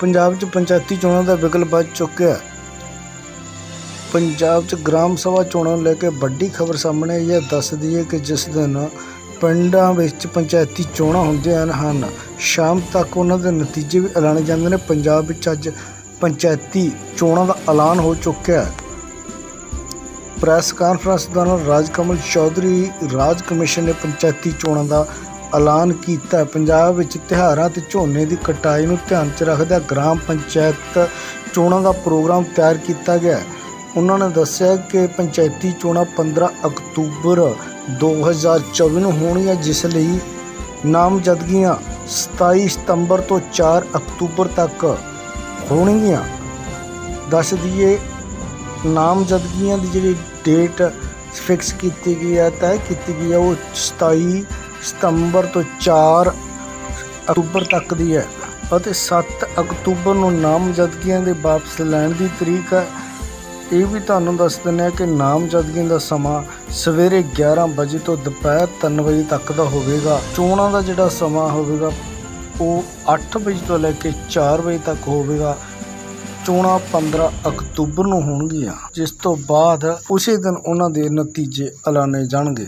ਪੰਜਾਬ 'ਚ ਪੰਚਾਇਤੀ ਚੋਣਾਂ ਦਾ ਵਿਗਲ ਵੱਜ ਚੁੱਕਿਆ ਪੰਜਾਬ 'ਚ ਗ੍ਰਾਮ ਸਭਾ ਚੋਣਾਂ ਨੂੰ ਲੈ ਕੇ ਵੱਡੀ ਖਬਰ ਸਾਹਮਣੇ ਆਈ ਹੈ। ਦੱਸਦੀ ਹੈ ਕਿ ਜਿਸ ਦਿਨ ਪਿੰਡਾਂ ਵਿੱਚ ਪੰਚਾਇਤੀ ਚੋਣਾਂ ਹੁੰਦੀਆਂ ਹਨ, ਸ਼ਾਮ ਤੱਕ ਉਹਨਾਂ ਦੇ ਨਤੀਜੇ ਵੀ ਐਲਾਨੇ ਜਾਂਦੇ ਨੇ। ਪੰਜਾਬ ਵਿੱਚ ਅੱਜ ਪੰਚਾਇਤੀ ਚੋਣਾਂ ਦਾ ਐਲਾਨ ਹੋ ਚੁੱਕਿਆ ਹੈ। ਪ੍ਰੈਸ ਕਾਨਫਰੰਸ ਦੌਰਾਨ ਰਾਜਕਮਲ ਚੌਧਰੀ ਰਾਜ ਕਮਿਸ਼ਨ ਨੇ ਪੰਚਾਇਤੀ ਚੋਣਾਂ ਦਾ ਐਲਾਨ ਕੀਤਾ। ਪੰਜਾਬ ਵਿੱਚ ਤਿਉਹਾਰਾਂ ਤੇ ਝੋਨੇ ਦੀ ਕਟਾਈ ਨੂੰ ਧਿਆਨ 'ਚ ਰੱਖਦਿਆਂ ਗ੍ਰਾਮ ਪੰਚਾਇਤ ਚੋਣਾਂ ਦਾ ਪ੍ਰੋਗਰਾਮ ਤਿਆਰ ਕੀਤਾ ਗਿਆ। ਉਹਨਾਂ ਨੇ ਦੱਸਿਆ ਕਿ ਪੰਚਾਇਤੀ ਚੋਣਾਂ 15 ਅਕਤੂਬਰ 2024 ਨੂੰ ਹੋਣਗੀਆਂ, ਜਿਸ ਲਈ ਨਾਮਜ਼ਦਗੀਆਂ 27 ਸਤੰਬਰ ਤੋਂ 4 ਅਕਤੂਬਰ ਤੱਕ ਹੋਣਗੀਆਂ। ਦੱਸ ਦਈਏ, ਨਾਮਜ਼ਦਗੀਆਂ ਦੀ ਜਿਹੜੀ ਡੇਟ ਫਿਕਸ ਕੀਤੀ ਗਈ ਹੈ, ਤੈਅ ਕੀਤੀ ਗਈ ਹੈ, ਉਹ 27 ਸਤੰਬਰ ਤੋਂ 4 ਅਕਤੂਬਰ ਤੱਕ ਦੀ ਹੈ ਅਤੇ 7 ਅਕਤੂਬਰ ਨੂੰ ਨਾਮਜ਼ਦਗੀਆਂ ਦੇ ਵਾਪਸ ਲੈਣ ਦੀ ਤਰੀਕ ਹੈ। ਇਹ ਵੀ ਤੁਹਾਨੂੰ ਦੱਸ ਦਿੰਦੇ ਹਾਂ ਕਿ ਨਾਮਜ਼ਦਗੀਆਂ ਦਾ ਸਮਾਂ ਸਵੇਰੇ 11 ਵਜੇ ਤੋਂ ਦੁਪਹਿਰ 3 ਵਜੇ ਤੱਕ ਦਾ ਹੋਵੇਗਾ। ਚੋਣਾਂ ਦਾ ਜਿਹੜਾ ਸਮਾਂ ਹੋਵੇਗਾ, ਉਹ 8 ਵਜੇ ਤੋਂ ਲੈ ਕੇ 4 ਵਜੇ ਤੱਕ ਹੋਵੇਗਾ। ਚੋਣਾਂ 15 ਅਕਤੂਬਰ ਨੂੰ ਹੋਣਗੀਆਂ, ਜਿਸ ਤੋਂ ਬਾਅਦ ਉਸੇ ਦਿਨ ਉਹਨਾਂ ਦੇ ਨਤੀਜੇ ਐਲਾਨੇ ਜਾਣਗੇ।